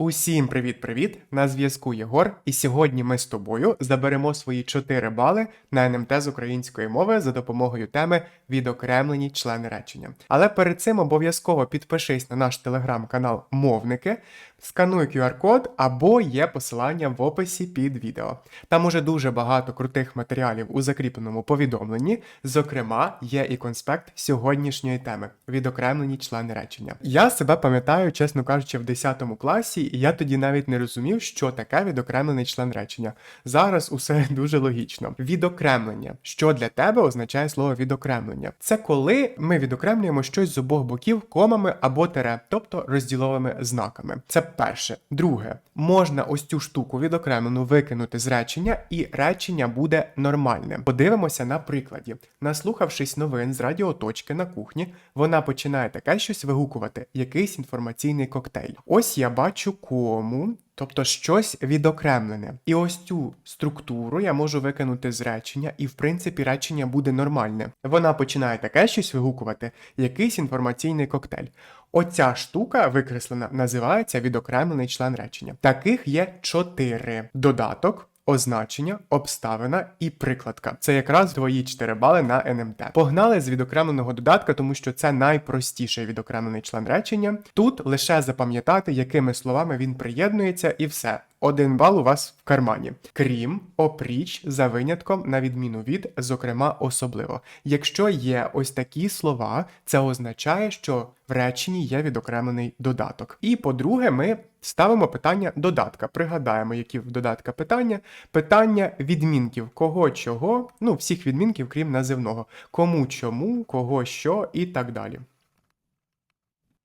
Усім привіт-привіт! На зв'язку Єгор, і сьогодні ми з тобою заберемо свої 4 бали на НМТ з української мови за допомогою теми відокремлені члени речення. Але перед цим обов'язково підпишись на наш телеграм-канал Мовники, скануй QR-код або є посилання в описі під відео. Там уже дуже багато крутих матеріалів у закріпленому повідомленні. Зокрема, є і конспект сьогоднішньої теми відокремлені члени речення. Я себе пам'ятаю, чесно кажучи, в 10 класі, і я тоді навіть не розумів, що таке відокремлений член речення. Зараз усе дуже логічно. Відокремлення. Що для тебе означає слово відокремлення? Це коли ми відокремлюємо щось з обох боків комами або тере, тобто розділовими знаками. Це перше. Друге, можна ось цю штуку відокремлену викинути з речення, і речення буде нормальним. Подивимося на прикладі. Наслухавшись новин з радіоточки на кухні, вона починає таке щось вигукувати, якийсь інформаційний коктейль. Ось я бачу кому. Тобто щось відокремлене. І ось цю структуру я можу викинути з речення, і в принципі речення буде нормальне. Вона починає таке щось вигукувати, якийсь інформаційний коктейль. Оця штука викреслена називається відокремлений член речення. Таких є чотири: додаток. Означення, обставина і прикладка. Це якраз твої 4 бали на НМТ. Погнали з відокремленого додатка, тому що це найпростіший відокремлений член речення. Тут лише запам'ятати, якими словами він приєднується, і все. Один бал у вас в кармані. Крім, опріч, за винятком, на відміну від, зокрема, особливо. Якщо є ось такі слова, це означає, що в реченні є відокремлений додаток. І по-друге, ми ставимо питання додатка. Пригадаємо, які в додатка питання. Питання відмінків кого чого, ну, всіх відмінків, крім називного. Кому чому, кого що і так далі.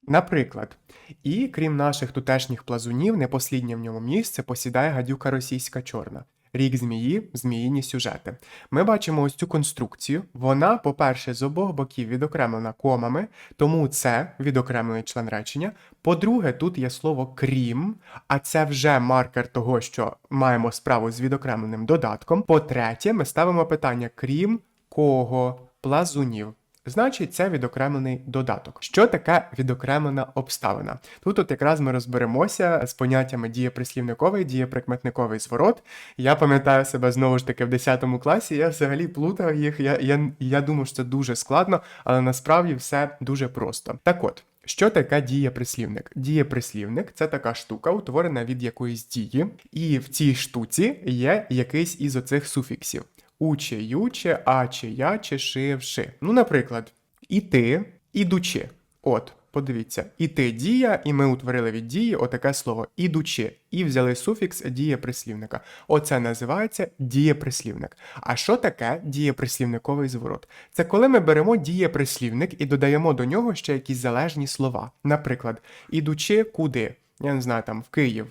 Наприклад, і крім наших тутешніх плазунів, непосліднє в ньому місце посідає гадюка російська чорна. Рік змії, зміїні сюжети. Ми бачимо ось цю конструкцію. Вона, по-перше, з обох боків відокремлена комами, тому це відокремлений член речення. По-друге, тут є слово крім, а це вже маркер того, що маємо справу з відокремленим додатком. По-третє, ми ставимо питання крім кого плазунів. Значить, це відокремлений додаток. Що таке відокремлена обставина? Тут от якраз ми розберемося з поняттями дієприслівниковий, дієприкметниковий зворот. Я пам'ятаю себе знову ж таки в 10 класі, я взагалі плутав їх. Я, я, я думав, що це дуже складно, але насправді все дуже просто. Так от. Що таке дієприслівник? Дієприслівник це така штука, утворена від якоїсь дії, і в цій штуці є якийсь із оцих суфіксів уче, юче, аче, яче, ши, вши. Ну, наприклад, іти, ідучи. От, подивіться, іти дія, і ми утворили від дії отаке слово ідучи. І взяли суфікс дієприслівника. Оце називається дієприслівник. А що таке дієприслівниковий зворот? Це коли ми беремо дієприслівник і додаємо до нього ще якісь залежні слова. Наприклад, ідучи куди? Я не знаю, там в Київ.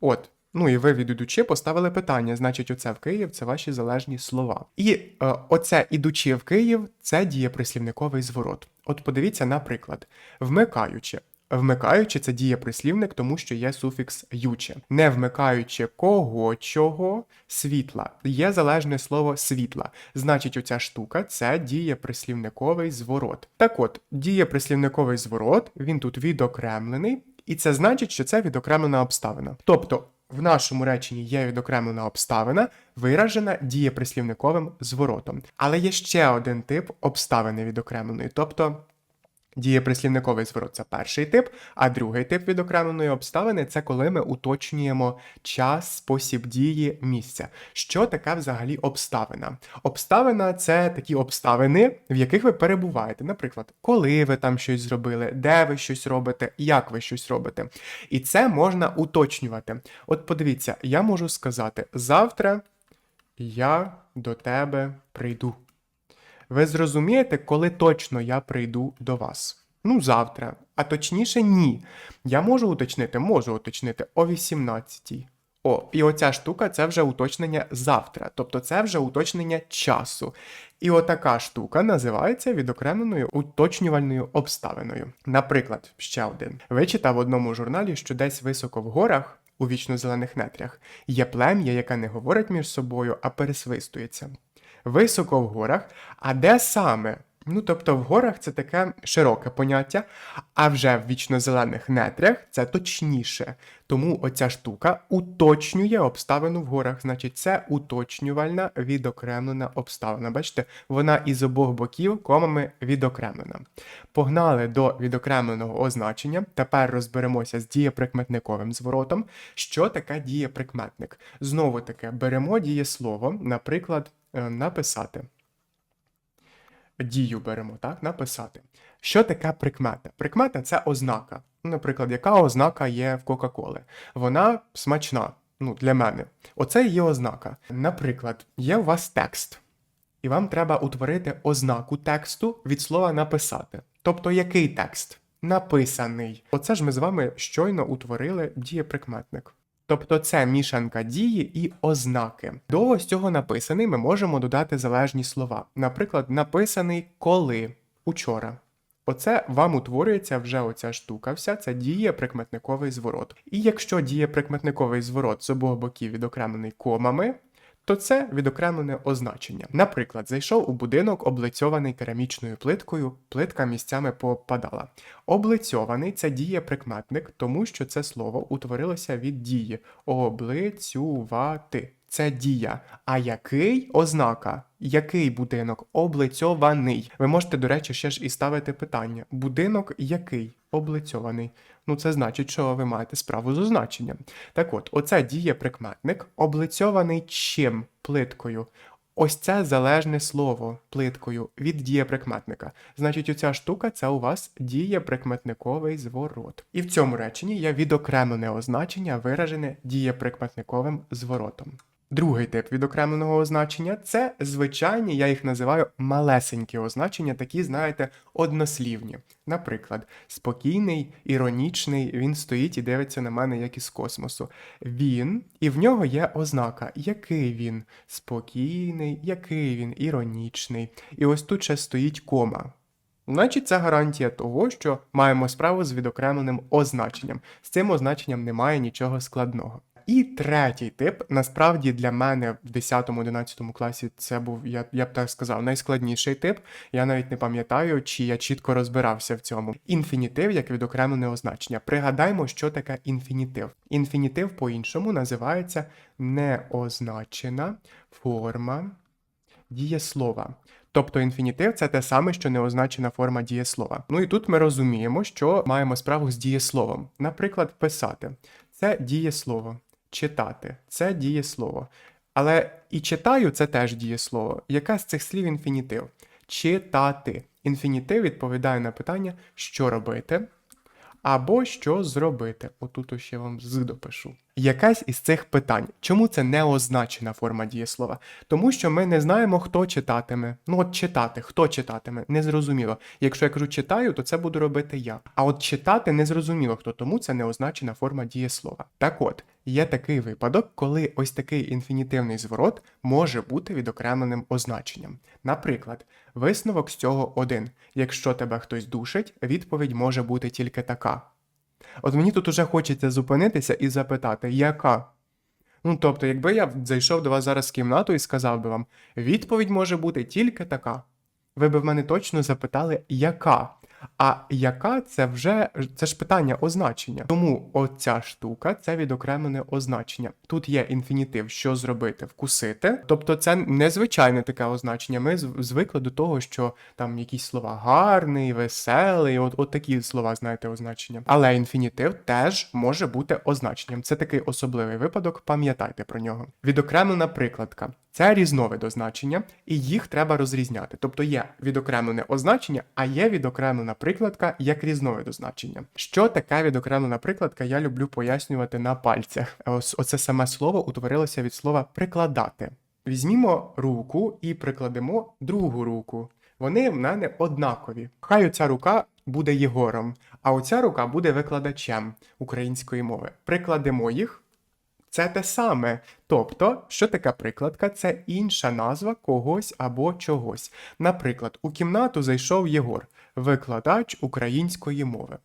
От. Ну і ви відійдучи поставили питання, значить, оце в Київ це ваші залежні слова. І е, оце ідучи в Київ це дієприслівниковий зворот. От подивіться, наприклад, вмикаючи. Вмикаючи це дієприслівник, тому що є суфікс юче. Не вмикаючи кого, чого, світла. Є залежне слово світла. Значить, оця штука це дієприслівниковий зворот. Так от, дієприслівниковий зворот, він тут відокремлений, і це значить, що це відокремлена обставина. Тобто. В нашому реченні є відокремлена обставина, виражена дієприслівниковим зворотом. Але є ще один тип обставини відокремленої, тобто дієприслівниковий зворот це перший тип, а другий тип відокремленої обставини це коли ми уточнюємо час, спосіб дії, місця. Що таке взагалі обставина? Обставина це такі обставини, в яких ви перебуваєте. Наприклад, коли ви там щось зробили, де ви щось робите, як ви щось робите. І це можна уточнювати. От подивіться, я можу сказати: завтра я до тебе прийду. Ви зрозумієте, коли точно я прийду до вас? Ну, завтра. А точніше, ні. Я можу уточнити, можу уточнити о 18-й. О, і оця штука це вже уточнення завтра, тобто це вже уточнення часу. І отака штука називається відокремленою уточнювальною обставиною. Наприклад, ще один. Вичитав в одному журналі, що десь високо в горах, у вічно-зелених нетрях, є плем'я, яке не говорить між собою, а пересвистується. Високо в горах, а де саме? Ну, тобто в горах це таке широке поняття, а вже в вічнозелених нетрях це точніше. Тому оця штука уточнює обставину в горах. Значить, це уточнювальна відокремлена обставина. Бачите, вона із обох боків комами відокремлена. Погнали до відокремленого означення. Тепер розберемося з дієприкметниковим зворотом. Що таке дієприкметник? Знову таки, беремо дієслово, наприклад, е, написати дію беремо, так, написати. Що таке прикмета? Прикмета це ознака. Ну, Наприклад, яка ознака є в Кока-Коли? Вона смачна, ну, для мене. Оце є ознака. Наприклад, є у вас текст, і вам треба утворити ознаку тексту від слова написати. Тобто, який текст? Написаний. Оце ж ми з вами щойно утворили дієприкметник. Тобто це мішанка дії і ознаки. До ось цього написаний ми можемо додати залежні слова. Наприклад, написаний коли учора. Оце вам утворюється вже оця штука, вся це дієприкметниковий зворот. І якщо дієприкметниковий зворот з обох боків відокремлений комами, то це відокремлене означення. Наприклад, зайшов у будинок, облицьований керамічною плиткою, плитка місцями попадала. Облицьований це дієприкметник, тому що це слово утворилося від дії облицювати. Це дія. А який ознака? Який будинок облицьований? Ви можете, до речі, ще ж і ставити питання: будинок який облицьований? Ну, це значить, що ви маєте справу з означенням. Так от, оце дієприкметник, облицьований чим плиткою. Ось це залежне слово плиткою від дієприкметника. Значить, оця штука це у вас дієприкметниковий зворот. І в цьому реченні є відокремлене означення, виражене дієприкметниковим зворотом. Другий тип відокремленого означення це звичайні, я їх називаю малесенькі означення, такі, знаєте, однослівні. Наприклад, спокійний, іронічний, він стоїть і дивиться на мене, як із космосу. Він, і в нього є ознака, який він спокійний, який він іронічний. І ось тут ще стоїть кома. Значить, це гарантія того, що маємо справу з відокремленим означенням. З цим означенням немає нічого складного. І третій тип, насправді для мене в 10-11 класі це був, я, я б так сказав, найскладніший тип. Я навіть не пам'ятаю, чи я чітко розбирався в цьому. Інфінітив як відокремлене означення. Пригадаймо, що таке інфінітив. Інфінітив по-іншому називається неозначена форма дієслова. Тобто інфінітив це те саме, що неозначена форма дієслова. Ну і тут ми розуміємо, що маємо справу з дієсловом. Наприклад, писати це дієслово, читати це дієслово. Але і читаю це теж дієслово. Яка з цих слів інфінітив? Читати. Інфінітив відповідає на питання, що робити, або що зробити. Отут ще вам з допишу. Якась із цих питань. Чому це не означена форма дієслова? Тому що ми не знаємо, хто читатиме. Ну от читати, хто читатиме, незрозуміло. Якщо я кажу читаю, то це буду робити я. А от читати незрозуміло хто, тому це не означена форма дієслова. Так от, є такий випадок, коли ось такий інфінітивний зворот може бути відокремленим означенням. Наприклад, висновок з цього один. Якщо тебе хтось душить, відповідь може бути тільки така. От мені тут уже хочеться зупинитися і запитати, яка? Ну, тобто, якби я зайшов до вас зараз в кімнату і сказав би вам, відповідь може бути тільки така. Ви б в мене точно запитали, яка? А яка це вже це ж питання означення. Тому оця штука це відокремлене означення. Тут є інфінітив, що зробити, вкусити. Тобто це незвичайне таке означення. Ми звикли до того, що там якісь слова гарний, веселий, от, от такі слова, знаєте, означення. Але інфінітив теж може бути означенням. Це такий особливий випадок, пам'ятайте про нього. Відокремлена прикладка. Це різновид означення, і їх треба розрізняти. Тобто є відокремлене означення, а є відокремлена прикладка як різновид означення. Що таке відокремлена прикладка, я люблю пояснювати на пальцях. Ось оце саме слово утворилося від слова прикладати. Візьмімо руку і прикладемо другу руку. Вони в мене однакові. Хай оця рука буде Єгором, а оця рука буде викладачем української мови. Прикладемо їх. Це те саме. Тобто, що така прикладка? Це інша назва когось або чогось. Наприклад, у кімнату зайшов Єгор, викладач української мови.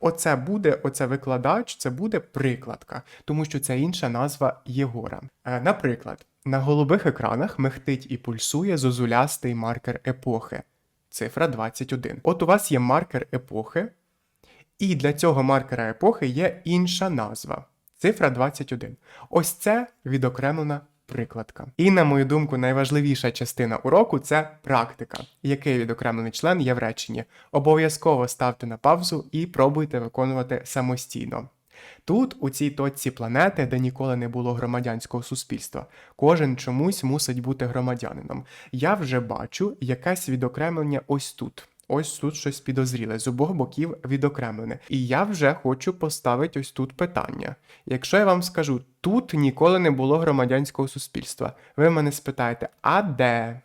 Оце буде, оце викладач, це буде прикладка, тому що це інша назва Єгора. Е, наприклад, на голубих екранах мехтить і пульсує зозулястий маркер епохи. цифра 21. От у вас є маркер епохи, і для цього маркера епохи є інша назва. Цифра 21. Ось це відокремлена прикладка. І, на мою думку, найважливіша частина уроку це практика, який відокремлений член є в реченні. Обов'язково ставте на паузу і пробуйте виконувати самостійно. Тут, у цій точці планети, де ніколи не було громадянського суспільства, кожен чомусь мусить бути громадянином. Я вже бачу якесь відокремлення ось тут. Ось тут щось підозріле, з обох боків відокремлене. І я вже хочу поставити ось тут питання. Якщо я вам скажу, тут ніколи не було громадянського суспільства, ви мене спитаєте, а де?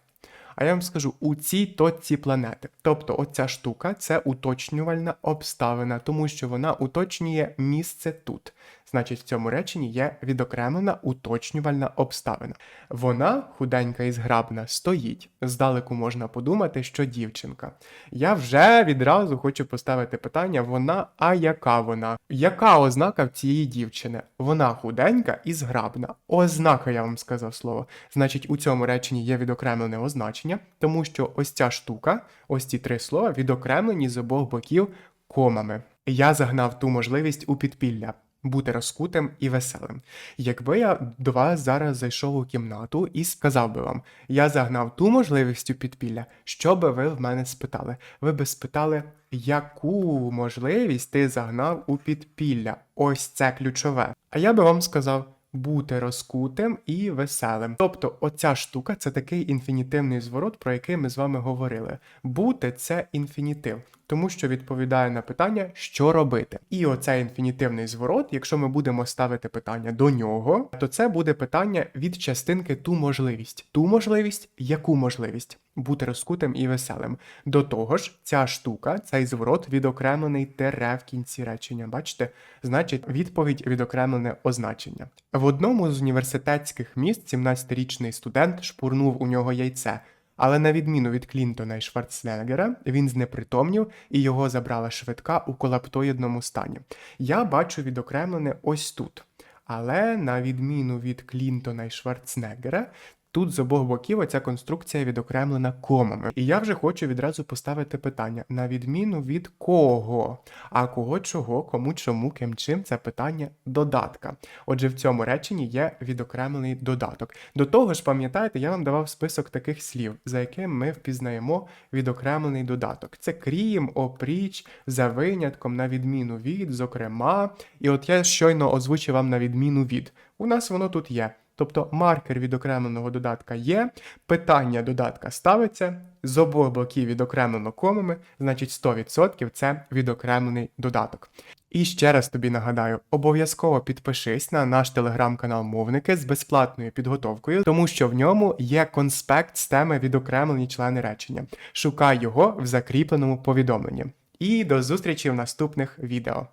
А я вам скажу у цій точці планети. Тобто, оця штука це уточнювальна обставина, тому що вона уточнює місце тут. Значить, в цьому реченні є відокремлена уточнювальна обставина. Вона, худенька і зграбна, стоїть. Здалеку можна подумати, що дівчинка. Я вже відразу хочу поставити питання: вона, а яка вона? Яка ознака в цієї дівчини? Вона худенька і зграбна. Ознака, я вам сказав слово. Значить, у цьому реченні є відокремлене означення, тому що ось ця штука, ось ці три слова відокремлені з обох боків комами. Я загнав ту можливість у підпілля. Бути розкутим і веселим. Якби я до вас зараз зайшов у кімнату і сказав би вам, я загнав ту можливість у підпілля, що би ви в мене спитали? Ви би спитали, яку можливість ти загнав у підпілля? Ось це ключове. А я би вам сказав. Бути розкутим і веселим. Тобто, оця штука це такий інфінітивний зворот, про який ми з вами говорили. Бути це інфінітив, тому що відповідає на питання, що робити. І оцей інфінітивний зворот, якщо ми будемо ставити питання до нього, то це буде питання від частинки ту можливість. Ту можливість, яку можливість? Бути розкутим і веселим. До того ж, ця штука, цей зворот відокремлений тере в кінці речення. Бачите? Значить, відповідь відокремлене означення. В одному з університетських міст 17-річний студент шпурнув у нього яйце. Але на відміну від Клінтона і Шварценеггера, він знепритомнів і його забрала швидка у колаптоїдному стані. Я бачу відокремлене ось тут. Але на відміну від Клінтона і Шварценеггера, тут з обох боків оця конструкція відокремлена комами. І я вже хочу відразу поставити питання: на відміну від кого? А кого чого, кому чому, ким чим це питання додатка. Отже, в цьому реченні є відокремлений додаток. До того ж, пам'ятаєте, я вам давав список таких слів, за яким ми впізнаємо відокремлений додаток. Це крім, опріч, за винятком, на відміну від, зокрема. І от я щойно озвучив вам на відміну від. У нас воно тут є. Тобто маркер відокремленого додатка є, питання додатка ставиться, з обох боків відокремлено комами, значить 100% це відокремлений додаток. І ще раз тобі нагадаю, обов'язково підпишись на наш телеграм-канал Мовники з безплатною підготовкою, тому що в ньому є конспект з теми відокремлені члени речення. Шукай його в закріпленому повідомленні. І до зустрічі в наступних відео.